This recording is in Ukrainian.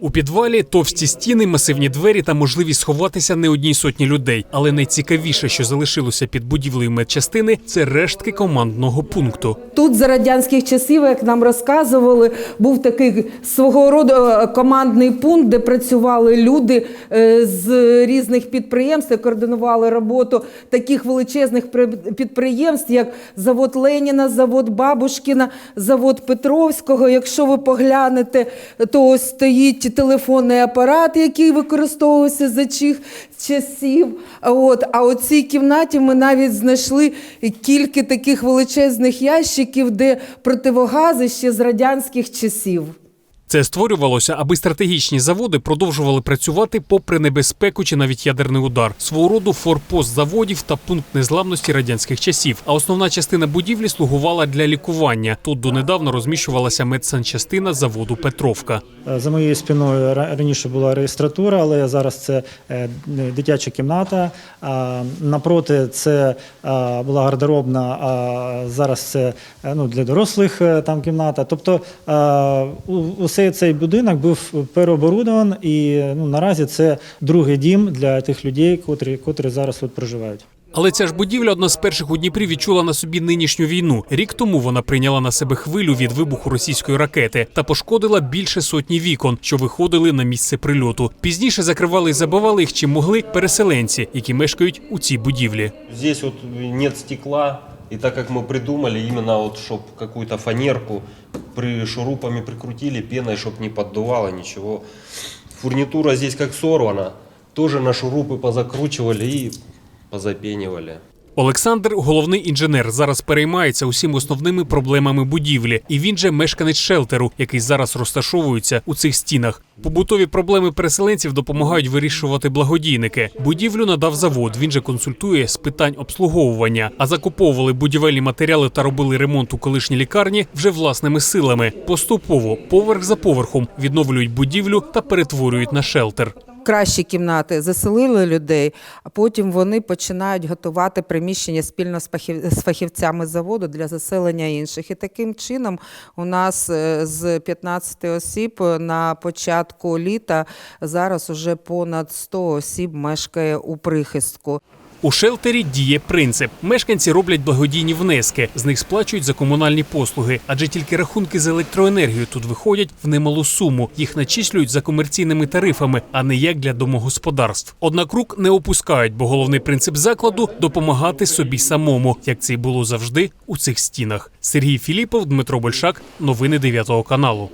У підвалі товсті стіни, масивні двері та можливість сховатися не одній сотні людей. Але найцікавіше, що залишилося під будівлею медчастини, це рештки командного пункту. Тут за радянських часів, як нам розказували, був такий свого роду е, командний пункт, де працювали люди е, з різних підприємств, координували роботу таких величезних при- підприємств, як завод Леніна, завод Бабушкіна, завод Петровського. Якщо ви поглянете, то ось стоїть телефонний апарат, який використовувався за чих часів. От, а у цій кімнаті ми навіть знайшли кілька таких величезних ящиків, де противогази ще з радянських часів. Це створювалося, аби стратегічні заводи продовжували працювати попри небезпеку чи навіть ядерний удар. Свого роду форпост заводів та пункт незламності радянських часів. А основна частина будівлі слугувала для лікування. Тут донедавна розміщувалася медсанчастина заводу Петровка. Е, За моєю спиною раніше була реєстратура, але зараз це е, дитяча кімната. Напроти це була гардеробна, а зараз це е, ну, для дорослих там кімната. Тобто усе цей будинок був переоборудований і ну, наразі це другий дім для тих людей, котрі, котрі зараз тут проживають. Але ця ж будівля одна з перших у Дніпрі відчула на собі нинішню війну. Рік тому вона прийняла на себе хвилю від вибуху російської ракети та пошкодила більше сотні вікон, що виходили на місце прильоту. Пізніше закривали і забивали їх чим могли переселенці, які мешкають у цій будівлі. Здесь вот нет стекла, и так как мы придумали именно вот, чтобы какую-то фанерку при шурупами прикрутили, пеной, чтобы не поддувало ничего. Фурнитура здесь как сорвана, тоже на шурупы позакручивали и позапенивали. Олександр, головний інженер, зараз переймається усіма основними проблемами будівлі, і він же мешканець шелтеру, який зараз розташовується у цих стінах. Побутові проблеми переселенців допомагають вирішувати благодійники. Будівлю надав завод. Він же консультує з питань обслуговування. А закуповували будівельні матеріали та робили ремонт у колишній лікарні вже власними силами. Поступово, поверх за поверхом, відновлюють будівлю та перетворюють на шелтер. Кращі кімнати заселили людей, а потім вони починають готувати приміщення спільно з фахів- з фахівцями заводу для заселення інших. І таким чином у нас е, з 15 осіб на початку літа зараз уже понад 100 осіб мешкає у прихистку. У шелтері діє принцип: мешканці роблять благодійні внески, з них сплачують за комунальні послуги, адже тільки рахунки за електроенергію тут виходять в немалу суму. Їх начислюють за комерційними тарифами, а не як для домогосподарств. Однак рук не опускають, бо головний принцип закладу допомагати собі самому, як це й було завжди у цих стінах. Сергій Філіпов, Дмитро Большак, новини 9 каналу.